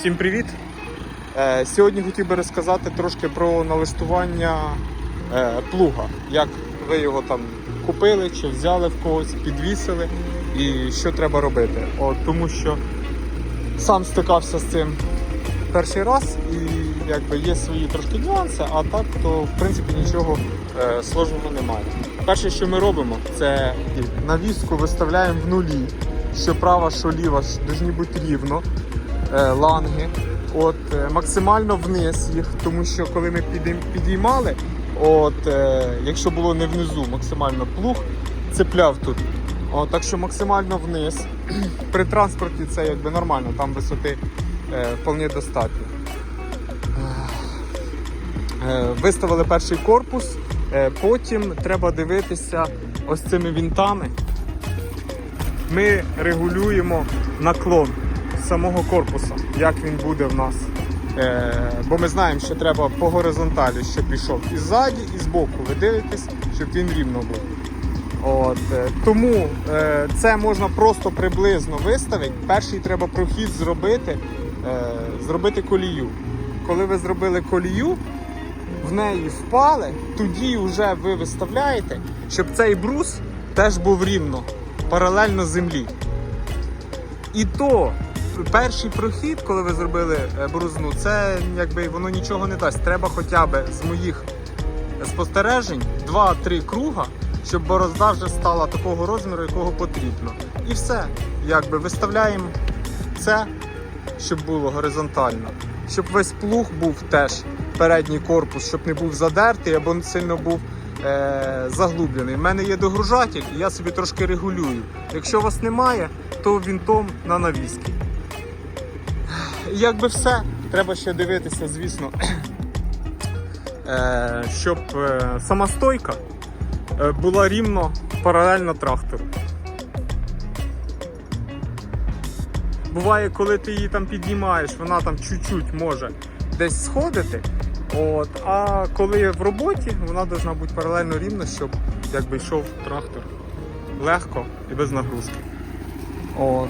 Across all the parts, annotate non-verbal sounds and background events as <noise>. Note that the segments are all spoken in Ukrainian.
Всім привіт! Е, Сьогодні хотів би розказати трошки про налаштування е, плуга. Як ви його там купили чи взяли в когось, підвісили і що треба робити. От, тому що сам стикався з цим перший раз і якби є свої трошки нюанси, а так то в принципі нічого е, сложного немає. Перше, що ми робимо, це навіску виставляємо в нулі, що права, що ліва повинні бути рівно ланги. От, е, максимально вниз їх, тому що коли ми підіймали, от, е, якщо було не внизу, максимально плуг цепляв тут. От, так що максимально вниз. <clears throat> При транспорті це якби нормально, там висоти е, вполне достатньо. Е, Виставили перший корпус, е, потім треба дивитися ось цими вінтами. Ми регулюємо наклон самого корпуса, як він буде в нас. Е, бо ми знаємо, що треба по горизонталі, щоб пішов і ззаді, і збоку. Ви дивитесь, щоб він рівно був. От, е, тому е, це можна просто приблизно виставити. Перший треба прохід зробити, е, зробити колію. Коли ви зробили колію, в неї впали, тоді вже ви виставляєте, щоб цей брус теж був рівно, паралельно землі. І то перший прохід, коли ви зробили е, брузну, це якби воно нічого не дасть. Треба хоча б з моїх спостережень 2-3 круга, щоб борозда вже стала такого розміру, якого потрібно. І все. Якби виставляємо це, щоб було горизонтально. Щоб весь плуг був теж передній корпус, щоб не був задертий або сильно був е- заглублений. У мене є догружатель, і я собі трошки регулюю. Якщо вас немає, то вінтом на навіски. Якби все, треба ще дивитися, звісно, е, щоб е, сама стойка е, була рівно паралельно трактору. Буває, коли ти її там піднімаєш, вона там чуть-чуть може десь сходити. От, а коли в роботі, вона повинна бути паралельно рівно, щоб якби йшов трактор легко і без нагрузки. От,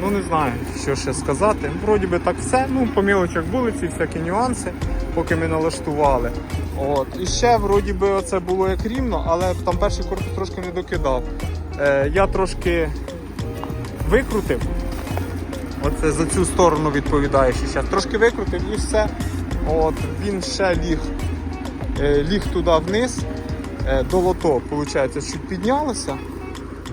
ну не знаю, що ще сказати. Вроді би так все. Ну, по мілочах були ці всякі нюанси, поки ми налаштували. От. І ще вроді би оце було як рівно, але там перший корпус трошки не докидав. Е, я трошки викрутив. Оце за цю сторону відповідає ще. Трошки викрутив і все. От, він ще ліг, е, ліг туди вниз, е, до лото, виходить, чуть піднялося,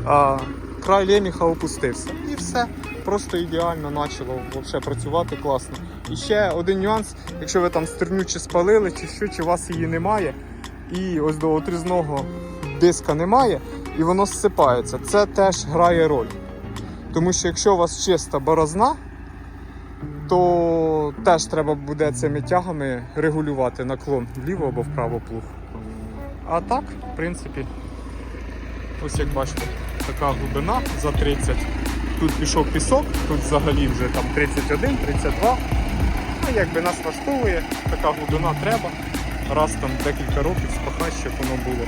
а край леміха опустився. Все. Просто ідеально почало працювати класно. І ще один нюанс, якщо ви там стерню чи спалили, чи що, чи у вас її немає, і ось до отрізного диска немає, і воно зсипається. Це теж грає роль. Тому що якщо у вас чиста борозна, то теж треба буде цими тягами регулювати наклон вліво або вправо плуг. А так, в принципі, ось як бачите, така глибина за 30. Тут пішов пісок, тут взагалі вже там 31, 32. Ну, якби нас влаштовує, така глибина треба. Раз там декілька років спахати, щоб воно було.